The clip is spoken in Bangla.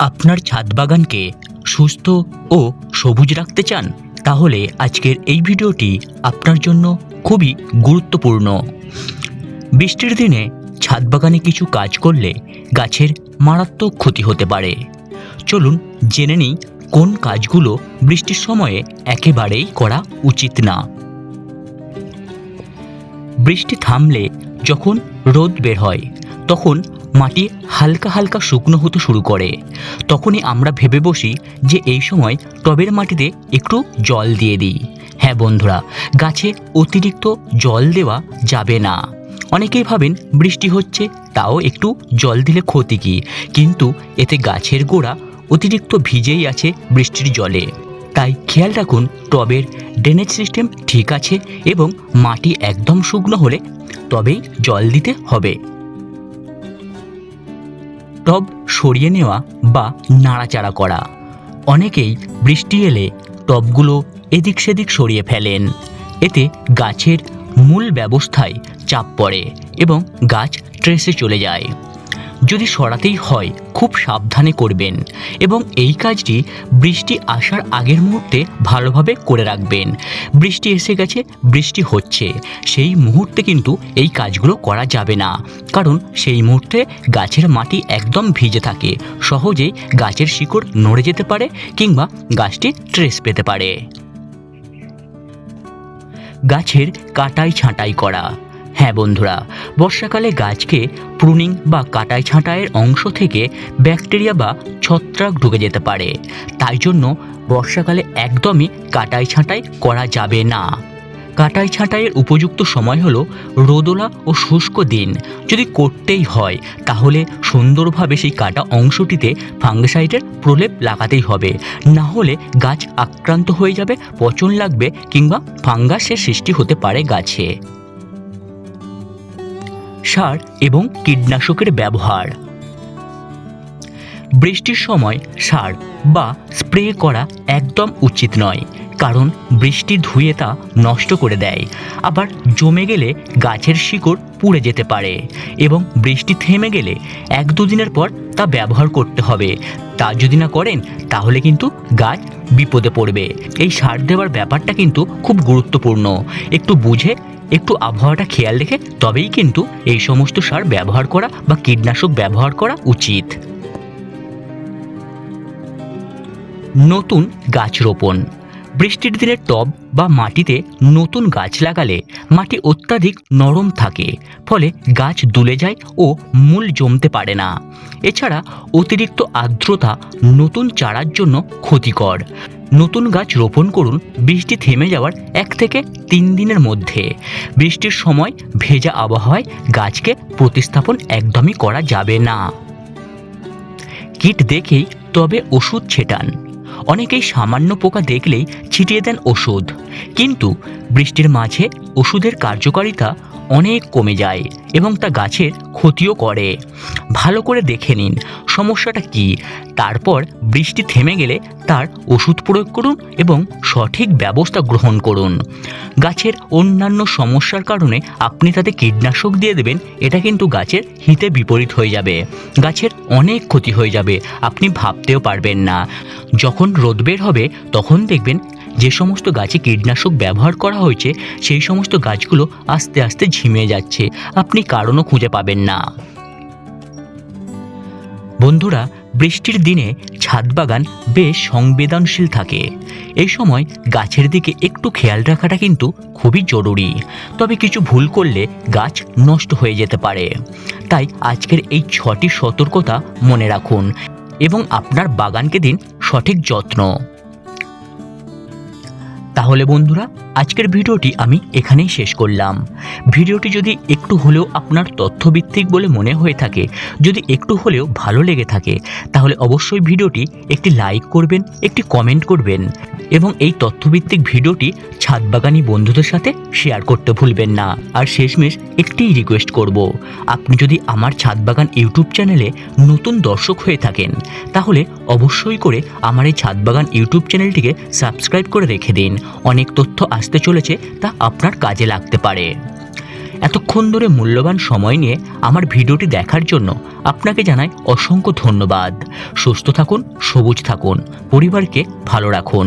আপনার ছাদ বাগানকে সুস্থ ও সবুজ রাখতে চান, তাহলে আজকের এই ভিডিওটি আপনার জন্য খুবই গুরুত্বপূর্ণ। বৃষ্টির দিনে ছাদ বাগানে কিছু কাজ করলে গাছের মারাত্মক ক্ষতি হতে পারে। চলুন জেনে নিই কোন কাজগুলো বৃষ্টির সময়ে একেবারেই করা উচিত না। বৃষ্টি থামলে যখন রোদ বের হয়, তখন মাটি হালকা হালকা শুকনো হতে শুরু করে। তখনই আমরা ভেবে বসি যে এই সময় টবের মাটিতে একটু জল দিয়ে দিই। হ্যাঁ বন্ধুরা, গাছে অতিরিক্ত জল দেওয়া যাবে না। অনেকেই ভাবেন বৃষ্টি হচ্ছে, তাও একটু জল দিলে ক্ষতি কী? কিন্তু এতে গাছের গোড়া অতিরিক্ত ভিজেই আছে বৃষ্টির জলে। তাই খেয়াল রাখুন, টবের ড্রেনেজ সিস্টেম ঠিক আছে এবং মাটি একদম শুকনো হলে তবেই জল দিতে হবে। টব সরিয়ে নেওয়া বা নাড়াচাড়া করা। অনেকেই বৃষ্টি এলে টবগুলো এদিক সেদিক সরিয়ে ফেলেন। এতে গাছের মূল ব্যবস্থায় চাপ পড়ে এবং গাছ ট্রেসে চলে যায়। যদি সরাতেই হয়, খুব সাবধানে করবেন এবং এই কাজটি বৃষ্টি আসার আগের মুহূর্তে ভালোভাবে করে রাখবেন। বৃষ্টি এসে গেছে, বৃষ্টি হচ্ছে। সেই মুহূর্তে কিন্তু এই কাজগুলো করা যাবে না। কারণ সেই মুহূর্তে গাছের মাটি একদম ভিজে থাকে। সহজেই গাছের শিকড় নড়ে যেতে পারে কিংবা গাছটি ট্রেস পেতে পারে। গাছের কাটাই ছাঁটাই করা। হ্যাঁ বন্ধুরা, বর্ষাকালে গাছকে প্রুনিং বা কাটাই ছাঁটাইয়ের অংশ থেকে ব্যাকটেরিয়া বা ছত্রাক ঢুকে যেতে পারে। তাই জন্য বর্ষাকালে একদমই কাটাই ছাঁটাই করা যাবে না। কাটাই ছাঁটাইয়ের উপযুক্ত সময় হলো রোদলা ও শুষ্ক দিন। যদি করতেই হয়, তাহলে সুন্দরভাবে সেই কাটা অংশটিতে ফাঙ্গিসাইডের প্রলেপ লাগাতেই হবে। না হলে গাছ আক্রান্ত হয়ে যাবে, পচন লাগবে কিংবা ফাঙ্গাসের সৃষ্টি হতে পারে গাছে। সার এবং কীটনাশকের ব্যবহার। বৃষ্টির সময় সার বা স্প্রে করা একদম উচিত নয়, কারণ বৃষ্টি ধুয়ে তা নষ্ট করে দেয়। আবার জমে গেলে গাছের শিকড় পুড়ে যেতে পারে এবং বৃষ্টি থেমে গেলে এক দুদিনের পর তা ব্যবহার করতে হবে। তা যদি না করেন, তাহলে কিন্তু গাছ বিপদে পড়বে। এই সার দেওয়ার ব্যাপারটা কিন্তু খুব গুরুত্বপূর্ণ। একটু বুঝে একটু আবহাওয়াটা খেয়াল রেখে তবেই কিন্তু এই সমস্ত সার ব্যবহার করা বা কীটনাশক ব্যবহার করা উচিত। নতুন গাছ রোপণ। বৃষ্টির দিনে টব বা মাটিতে নতুন গাছ লাগালে মাটি অত্যাধিক নরম থাকে, ফলে গাছ দুলে যায় ও মূল জমতে পারে না। এছাড়া অতিরিক্ত আর্দ্রতা নতুন চারার জন্য ক্ষতিকর। নতুন গাছ রোপণ করুন, বৃষ্টি থেমে যাওয়ার এক থেকে তিন দিনের মধ্যে। বৃষ্টির সময় ভেজা আবহাওয়ায় গাছকে প্রতিস্থাপন একদমই করা যাবে না। কীট দেখেই তবে ওষুধ ছেটান। অনেকেই সামান্য পোকা দেখলেই ছিটিয়ে দেন ওষুধ। কিন্তু বৃষ্টির মাঝে ওষুধের কার্যকারিতা অনেক কমে যায় এবং তা গাছের ক্ষতিও করে। ভালো করে দেখে নিন সমস্যাটা কি। তারপর বৃষ্টি থেমে গেলে তার ওষুধ প্রয়োগ করুন এবং সঠিক ব্যবস্থা গ্রহণ করুন। গাছের অন্যান্য সমস্যার কারণে আপনি তাতে কীটনাশক দিয়ে দেবেন, এটা কিন্তু গাছের হিতে বিপরীত হয়ে যাবে। গাছের অনেক ক্ষতি হয়ে যাবে, আপনি ভাবতেও পারবেন না। যখন রোদ বের হবে, তখন দেখবেন যে সমস্ত গাছে কীটনাশক ব্যবহার করা হয়েছে, সেই সমস্ত গাছগুলো আস্তে আস্তে ঝিমিয়ে যাচ্ছে। আপনি কারণও খুঁজে পাবেন না। বন্ধুরা, বৃষ্টির দিনে ছাদ বাগান বেশ সংবেদনশীল থাকে। এই সময় গাছের দিকে একটু খেয়াল রাখাটা কিন্তু খুবই জরুরি। তবে কিছু ভুল করলে গাছ নষ্ট হয়ে যেতে পারে। তাই আজকের এই ছটি সতর্কতা মনে রাখুন এবং আপনার বাগানকে দিন সঠিক যত্ন। তাহলে বন্ধুরা আজকের ভিডিওটি আমি এখানেই শেষ করলাম। ভিডিওটি যদি একটু হলেও আপনার তথ্যভিত্তিক বলে মনে হয়ে থাকে, যদি একটু হলেও ভালো লেগে থাকে, তাহলে অবশ্যই ভিডিওটি একটি লাইক করবেন, একটি কমেন্ট করবেন এবং এই তথ্যভিত্তিক ভিডিওটি ছাদবাগানি বন্ধুদের সাথে শেয়ার করতে ভুলবেন না। আর শেষমেশ একটিই রিকোয়েস্ট করব, আপনি যদি আমার ছাদবাগান ইউটিউব চ্যানেলে নতুন দর্শক হয়ে থাকেন, তাহলে অবশ্যই করে আমার এই ছাদবাগান ইউটিউব চ্যানেলটিকে সাবস্ক্রাইব করে রেখে দিন। অনেক তথ্য আসতে চলেছে তা আপনার কাজে লাগতে পারে। এতক্ষণ ধরে মূল্যবান সময় নিয়ে আমার ভিডিওটি দেখার জন্য আপনাকে জানাই অসংখ্য ধন্যবাদ। সুস্থ থাকুন, সবুজ থাকুন, পরিবারকে ভালো রাখুন।